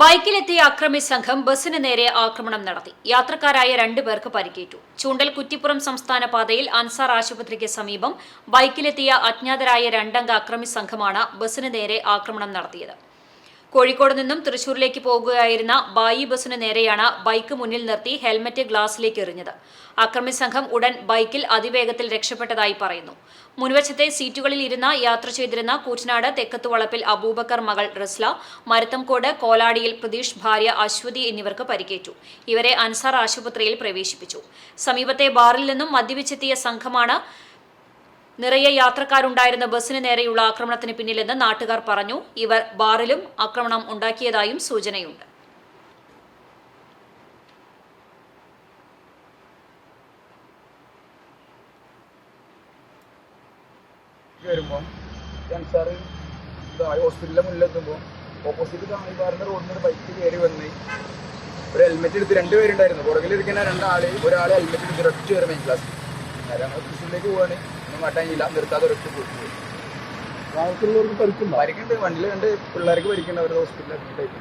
ബൈക്കിലെത്തിയ അക്രമി സംഘം ബസിന് നേരെ ആക്രമണം നടത്തി. യാത്രക്കാരായ രണ്ടുപേർക്ക് പരിക്കേറ്റു. ചൂണ്ടൽ കുറ്റിപ്പുറം സംസ്ഥാന പാതയിൽ അൻസാർ ആശുപത്രിക്ക് സമീപം ബൈക്കിലെത്തിയ അജ്ഞാതരായ രണ്ടംഗ അക്രമി സംഘമാണ് ബസിന് നേരെ ആക്രമണം നടത്തിയത്. കോഴിക്കോട് നിന്നും തൃശൂരിലേക്ക് പോകുകയായിരുന്ന ബായി ബസിന് നേരെയാണ് ബൈക്ക് മുന്നിൽ നിർത്തി ഹെൽമറ്റ് ഗ്ലാസിലേക്ക് എറിഞ്ഞത്. അക്രമി സംഘം ഉടൻ ബൈക്കിൽ അതിവേഗത്തിൽ രക്ഷപ്പെട്ടതായി പറയുന്നു. മുൻവശത്തെ സീറ്റുകളിൽ ഇരുന്ന യാത്ര ചെയ്തിരുന്ന കൂറ്റനാട് തെക്കത്തുവളപ്പിൽ അബൂബക്കർ മകൾ റസ്ല മരത്തംകോട് കോലാടിയിൽ പ്രതീഷ് ഭാര്യ അശ്വതി എന്നിവർക്ക് പരിക്കേറ്റു. ഇവരെ അൻസാർ ആശുപത്രിയിൽ പ്രവേശിപ്പിച്ചു. സമീപത്തെ ബാറിൽ നിന്നും മദ്യപിച്ചെത്തിയ സംഘമാണ് നിറയെ യാത്രക്കാരുണ്ടായിരുന്ന ബസിന് നേരെയുള്ള ആക്രമണത്തിന് പിന്നിലെന്ന് നാട്ടുകാർ പറഞ്ഞു. ഇവർ ബാറിലും ആക്രമണം ഉണ്ടാക്കിയതായും സൂചനയുണ്ട്. ഓപ്പോസിറ്റ് ഒരു ഹെൽമെറ്റ് എടുത്ത് രണ്ടുപേരുണ്ടായിരുന്നു പുറകിലിരിക്കുന്ന രണ്ടാൾ ഒരാളെ ഹെൽമെറ്റ് എടുത്ത് ഒരൊറ്റ കയറി മെയിൻ ക്ലാസ് ഞങ്ങൾ ഓഫീസിലേക്ക് പോവാണ്. ഒന്നും മാറ്റാനില്ല നിർത്താതെ ഒരൊറ്റ പോയി. പരിക്കുണ്ടോ കണ്ട് പിള്ളേർക്ക് പരിക്കുണ്ട് അവരുടെ ഹോസ്പിറ്റലിൽ അഡ്മിറ്റ് ആയിട്ട്